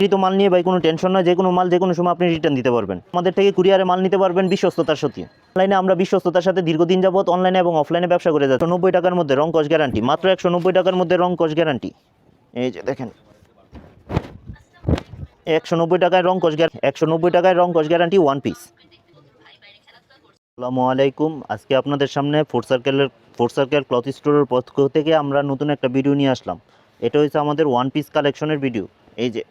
বিক্রিত মাল নিয়ে ভাই কোনো টেনশন নয় যে কোনো মাল যে কোনো সময় আপনি রিটার্ন দিতে পারবেন। আমাদের থেকে কুরিয়ারে মাল নিতে পারবেন বিশ্বস্ততার সাথে অনলাইনে আমরা বিশ্বস্ততার সাথে দীর্ঘদিন যাবত অনলাইনে এবং অফলাইনে ব্যবসা করে যাচ্ছি। নব্বই টাকার মধ্যে রং কস গ্যারান্টি মাত্র একশো নব্বই টাকার মধ্যে রং কস গ্যারান্টি এই যে দেখেন। একশো নব্বই টাকায় রং কস গ্যারান্টি একশো নব্বই টাকায় রং কস গ্যারান্টি ওয়ান পিস আসসালামু আলাইকুম। আজকে আপনাদের সামনে ফোর সার্কেলের ফোর সার্কেল ক্লথ স্টোরের পক্ষ থেকে আমরা নতুন একটা ভিডিও নিয়ে আসলাম। এটা হচ্ছে আমাদের ওয়ান পিস কালেকশনের ভিডিও এই যে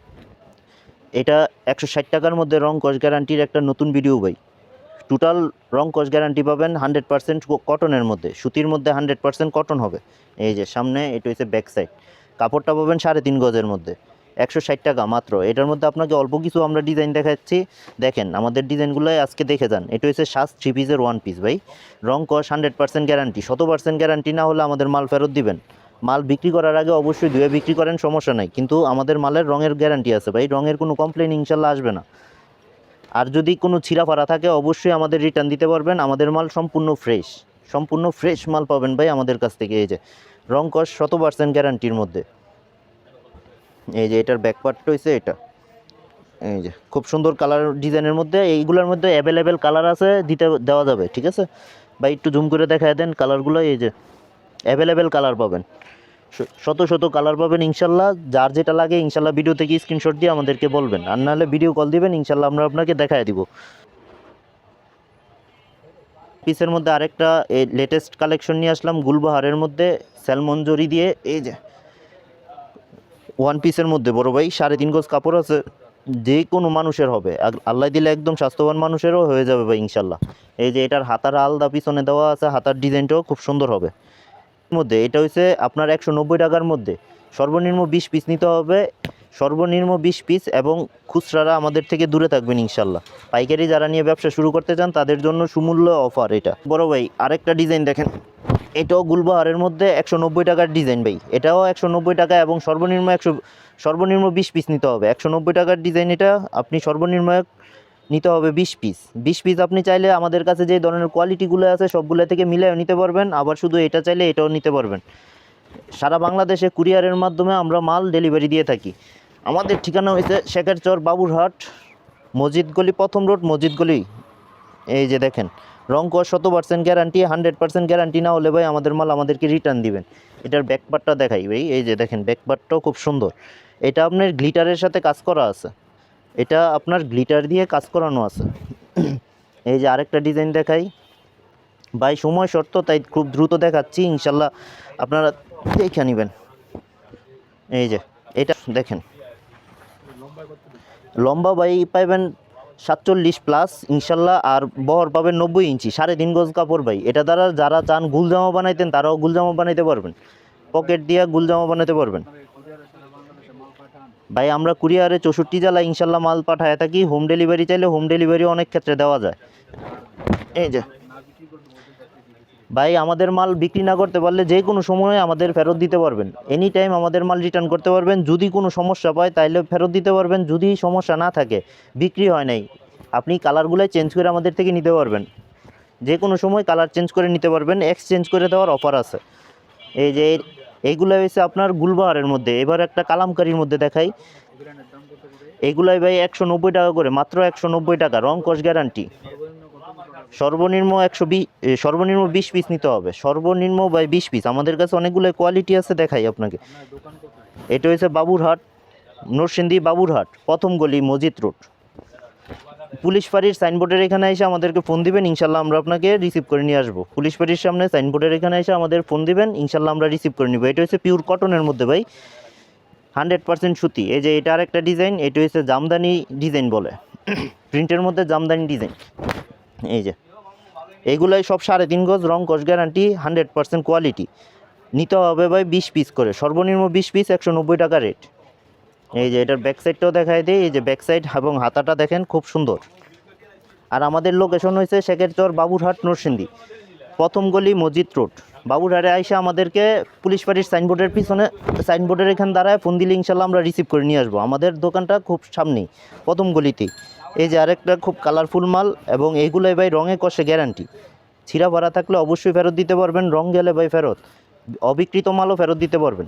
এটা একশো ষাট টাকার মধ্যে রং কস গ্যারান্টির একটা নতুন ভিডিও ভাই। টোটাল রং কস গ্যারান্টি পাবেন হান্ড্রেড পার্সেন্ট কটনের মধ্যে। সুতির মধ্যে হান্ড্রেড পার্সেন্ট কটন হবে। এই যে সামনে, এটা হচ্ছে ব্যাক সাইড কাপড়টা পাবেন সাড়ে তিন গজের মধ্যে। একশো ষাট টাকা মাত্র। এটার মধ্যে আপনাকে অল্প কিছু আমরা ডিজাইন দেখাচ্ছি। দেখেন, আমাদের ডিজাইনগুলো আজকে দেখে যান। এটা হচ্ছে সাত থ্রি পিসের ওয়ান পিস ভাই। রং কস হান্ড্রেড পার্সেন্ট গ্যারান্টি শত পার্সেন্ট গ্যারান্টি না হলে আমাদের মাল ফেরত দিবেন। মাল বিক্রি করার আগে অবশ্যই ধুয়ে বিক্রি করেন, সমস্যা নাই। কিন্তু আমাদের মালের রঙের গ্যারান্টি আছে ভাই, রঙের কোনো কমপ্লেন ইনশাল্লাহ আসবে না। আর যদি কোনো ছিঁড়া ফাড়া থাকে, অবশ্যই আমাদের রিটার্ন দিতে পারবেন। আমাদের মাল সম্পূর্ণ ফ্রেশ সম্পূর্ণ ফ্রেশ মাল পাবেন ভাই আমাদের কাছ থেকে। এই যে, রং কস শত পার্সেন্ট গ্যারান্টির মধ্যে। এই যে, এটার ব্যাকপার্টটা হয়েছে এটা। এই যে, খুব সুন্দর কালার ডিজাইনের মধ্যে, এইগুলোর মধ্যে অ্যাভেলেবেল কালার আছে, দিতে দেওয়া যাবে, ঠিক আছে? বা একটু জুম করে দেখায় দেন কালারগুলো এই যে। অ্যাভেলেবেল কালার পাবেন। শত শত কালার পাবেন ইনশাল্লাহ। যার যেটা লাগে ইনশাল্লাহ ভিডিও থেকে স্ক্রিনশট দিয়ে আমাদেরকে বলবেন। আর নাহলে ভিডিও কল দিবেন, ইনশাল্লাহ আমরা আপনাকে দেখায় দিব। পিসের মধ্যে আরেকটা, এই লেটেস্ট কালেকশন নিয়ে আসলাম, গুলবাহারের মধ্যে স্যালমন দিয়ে, এই যে ওয়ান পিসের মধ্যে। বড় ভাই, সাড়ে তিন গজ কাপড় আছে, যে কোনো মানুষের হবে। আল্লাহ দিলে একদম স্বাস্থ্যবান মানুষেরও হয়ে যাবে ভাই, ইনশাল্লাহ। এই যে এটার হাতার আলাদা পিছনে দেওয়া আছে, হাতার ডিজাইনটাও খুব সুন্দর হবে। মধ্যে, এটা হচ্ছে আপনার একশো নব্বই টাকার মধ্যে। সর্বনিম্ন বিশ পিস নিতে হবে। সর্বনিম্ন বিশ পিস এবং খুচরারা আমাদের থেকে দূরে থাকবেন ইনশাল্লাহ। পাইকারি যারা নিয়ে ব্যবসা শুরু করতে চান, তাদের জন্য সুমূল্য অফার এটা। বড় ভাই, আরেকটা ডিজাইন দেখেন। এটাও গুলবাহারের মধ্যে একশো নব্বই টাকার ডিজাইন ভাই। এটাও একশো নব্বই টাকা এবং সর্বনিম্ন একশো, সর্বনিম্ন বিশ পিস নিতে হবে। একশো নব্বই টাকার ডিজাইন এটা। আপনি সর্বনিম্ন নিতে হবে বিশ পিস বিশ পিস আপনি চাইলে আমাদের কাছে যে ধরনের কোয়ালিটিগুলো আছে সবগুলো থেকে মিলেও নিতে পারবেন, আবার শুধু এটা চাইলে এটাও নিতে পারবেন। সারা বাংলাদেশে কুরিয়ারের মাধ্যমে আমরা মাল ডেলিভারি দিয়ে থাকি। আমাদের ঠিকানা হয়েছে শেখারচর বাবুরহাট, মসজিদ গলি প্রথম রোড, মসজিদ গলি, এই যে দেখেন, রং কর শত percent guarantee hundred percent guarantee না হলে ভাই আমাদের মাল আমাদেরকে রিটার্ন দিবেন। এটার ব্যাকপার্টটা দেখাই ভাই, এই যে দেখেন ব্যাকপার্টটাও খুব সুন্দর। এটা আপনার গ্লিটারের সাথে কাজ করা আছে। এটা আপনার গ্লিটার দিয়ে কাজ করানো আছে। এই যে আরেকটা ডিজাইন দেখাই। ভাই, সময় শর্ত, তাই খুব দ্রুত দেখাচ্ছি, ইনশাল্লাহ আপনারা দেখে নেবেন। এই যে, এটা দেখেন। লম্বা বাই পাইবেন সাতচল্লিশ প্লাস ইনশাল্লাহ, আর বহর পাবেন নব্বই ইঞ্চি, সাড়ে তিন গজ কাপড় ভাই। এটা দ্বারা যারা চান গুলজামা বানাইতেন, তারাও গুলজামা বানাইতে পারবেন। পকেট দিয়ে গুলজামা বানাতে পারবেন। ভাই, আমরা কুরিয়ারে চৌষট্টি জেলা ইনশাল্লাহ মাল পাঠায় থাকি। হোম ডেলিভারি চাইলে হোম ডেলিভারি অনেক ক্ষেত্রে দেওয়া যায়। এই যে। ভাই, আমাদের মাল বিক্রি না করতে পারলে যে কোনো সময় আমাদের ফেরত দিতে পারবেন। এনি টাইম আমাদের মাল রিটার্ন করতে পারবেন। যদি কোনো সমস্যা পায়, তাইলে ফেরত দিতে পারবেন। যদি সমস্যা না থাকে, বিক্রি হয় নাই, আপনি কালারগুলো চেঞ্জ করে আমাদের থেকে নিতে পারবেন। যে কোনো সময় কালার চেঞ্জ করে নিতে পারবেন। এক্সচেঞ্জ করে দেওয়ার অফার আছে। এই যে এইগুলো হয়েছে আপনার গুলবাহারের মধ্যে। এবার একটা কালামকারির মধ্যে দেখাই। এগুলাই ভাই একশো নব্বই টাকা করে মাত্র একশো নব্বই টাকা রং কস গ্যারান্টি। সর্বনিম্ন একশো বি এ, সর্বনিম্ন বিশ পিস নিতে হবে। সর্বনিম্ন বাই বিশ পিস। আমাদের কাছে অনেকগুলো কোয়ালিটি আছে দেখাই আপনাকে। এটা হয়েছে বাবুরহাট নরসিংদী বাবুরহাট প্রথম গলি মসজিদ রোড। পুলিশ ফাঁড়ির সাইনবোর্ডের এখানে এসে আমাদেরকে ফোন দিবেন, ইনশাল্লাহ আমরা আপনাকে রিসিভ করে নিয়ে আসব। পুলিশ ফাঁড়ির সামনে সাইনবোর্ডের এখানে এসে আমাদের ফোন দিবেন, ইনশাল্লাহ আমরা রিসিভ করে নিব। এটা হচ্ছে পিওর কটনের মধ্যে ভাই হান্ড্রেড পার্সেন্ট সুতি। এই যে এটা আরেকটা ডিজাইন এটা হচ্ছে জামদানি ডিজাইন বলে। প্রিন্টের মধ্যে জামদানি ডিজাইন এই যে, এইগুলাই সব সাড়ে তিন গজ রং কস গ্যারান্টি হান্ড্রেড পার্সেন্ট কোয়ালিটি নিতে হবে ভাই বিশ পিস করে। সর্বনিম্ন বিশ পিস একশো নব্বই টাকা রেট এই যে এটার ব্যাক সাইডটাও দেখায় দিই, এই যে ব্যাক সাইড এবং হাতাটা দেখেন খুব সুন্দর। আর আমাদের লোকেশন হয়েছে শেখেরচর বাবুরহাট, নরসিংদী। প্রথম গলি মসজিদ রোড। বাবুরহাটে আইসা আমাদেরকে পুলিশ ফাঁড়ির সাইনবোর্ডের পিছনে সাইনবোর্ডের এখান দাঁড়ায় ফোন দিলে ইনশাল্লাহ আমরা রিসিভ করে নিয়ে আসব। আমাদের দোকানটা খুব সামনেই, প্রথম গলিতেই এই যে আরেকটা খুব কালারফুল মাল এবং এইগুলোই ভাই রঙে কষে গ্যারান্টি ছিঁড়া ভাড়া থাকলে অবশ্যই ফেরত দিতে পারবেন, রং গেলে ভাই ফেরত। অবিকৃত মালও ফেরত দিতে পারবেন।